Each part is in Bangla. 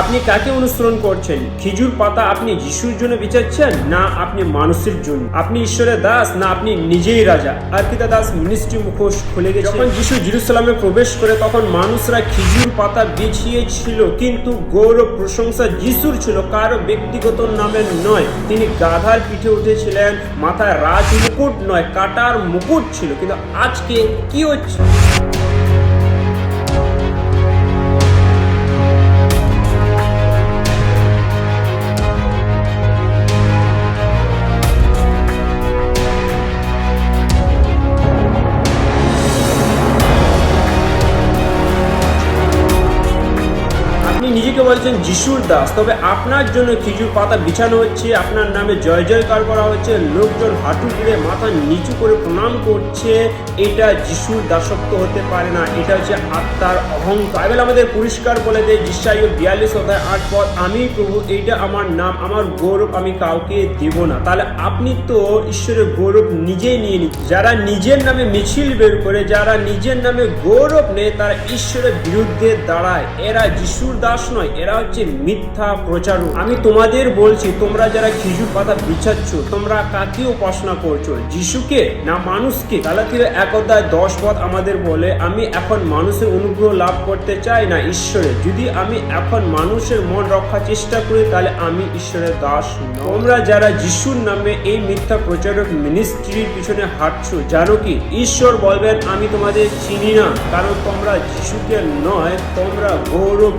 আপনি কাকে অনুসরণ করছেন? খিজুর পাতা আপনি যিশুর জন্য বিচাচ্ছেন না, আপনি মানুষের জন্য? আপনি ঈশ্বরের দাস? না, আপনি নিজেই রাজা? আর্কিতা দাস মিনিস্ট্রি মুখোশ খুলে গেছে। যখন যিশু জেরুসালামে প্রবেশ করে, তখন মানুষরা খিজুর পাতা বিছিয়েছিল, কিন্তু গৌরব প্রশংসা যিশুর ছিল, কারও ব্যক্তিগত নামে নয়। তিনি গাধার পিঠে উঠেছিলেন, মাথায় রাজ মুকুট নয়, কাটার মুকুট ছিল, কিন্তু আজকে কি হচ্ছে? আপনি নিজেকে বলছেন যিশুর দাস, তবে আপনার জন্য খিজুর পাতা বিছানো হচ্ছে, আপনার নামে জয় জয়কার করা হচ্ছে, লোকজন হাঁটু গিরে মাথা নিচু করে প্রণাম করছে, এটা যিশুর দাসত্ব হতে পারে না, এটা হচ্ছে আত্মার অহংকার। বাইবেল আমাদের পরিষ্কার বলে দেয় যিশাই বিয়াল্লিশ অধ্যায় আট পদ আমি প্রভু, এইটা আমার নাম, আমার গৌরব আমি কাউকে দেব না। তাহলে আপনি তো ঈশ্বরের গৌরব নিজেই নিয়ে নিন যারা নিজের নামে মিছিল বের করে, যারা নিজের নামে গৌরব নেয়, তারা ঈশ্বরের বিরুদ্ধে দাঁড়ায়। এরা যিশুর দাস নয়, এরা হচ্ছে মিথ্যা প্রচারক। আমি তোমাদের বলছি, তোমরা যারা খিজুর পাতা বিছাচ্ছ, তোমরা কাকে উপাসনা করছ? যিশুকে না মানুষকে? গালাতীয় এক অধ্যায় দশ পথ আমাদের বলে, আমি এখন মানুষের অনুগ্রহ লাভ করতে চাই না ঈশ্বরের যদি আমি এখন মানুষের মন রক্ষার চেষ্টা করি, তাহলে আমি ঈশ্বরের দাস তোমরা যারা যিশুর নামে এই মিথ্যা প্রচারক মিনিস্ট্রির পিছনে হাঁটছো, জানো কি? ঈশ্বর বলবেন, আমি তোমাদের চিনি না, কারণ তোমরা যিশুকে নয়, তোমরা গৌরব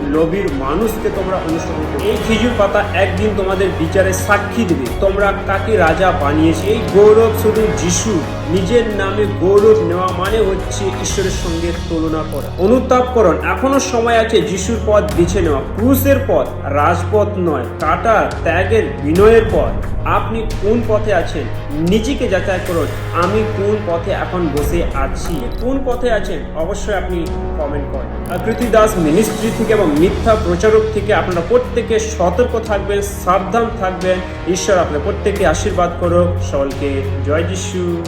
লোভীর মানুষকে তোমরা অনুসরণ করো। এই খেজুর পাতা একদিন তোমাদের বিচারে সাক্ষী দেবে। তোমরা কাকে রাজা বানিয়েছে। এই গৌরব শুধু যিশু নিজের নামে গৌরব নেওয়া মানে হচ্ছে ঈশ্বরের সঙ্গে তুলনা করা। অনুতাপ করুন এখনও সময় আছে যিশুর পথ বেছে নেওয়া। ক্রুশের পথ রাজপথ নয়, কাটা ত্যাগের বিনয়ের পথ। আপনি কোন পথে আছেন? নিজেকে যাচাই করুন। আমি কোন পথে এখন বসে আছি? কোন পথে আছেন? অবশ্যই আপনি কমেন্ট করেন। আকৃতি দাস মিনিস্ট্রি থেকে এবং মিথ্যা প্রচারক থেকে, আপনারা প্রত্যেকে সতর্ক থাকবেন, সাবধান থাকবেন। ঈশ্বর আপনার প্রত্যেকে আশীর্বাদ করুক। সকলকে জয় যিশু।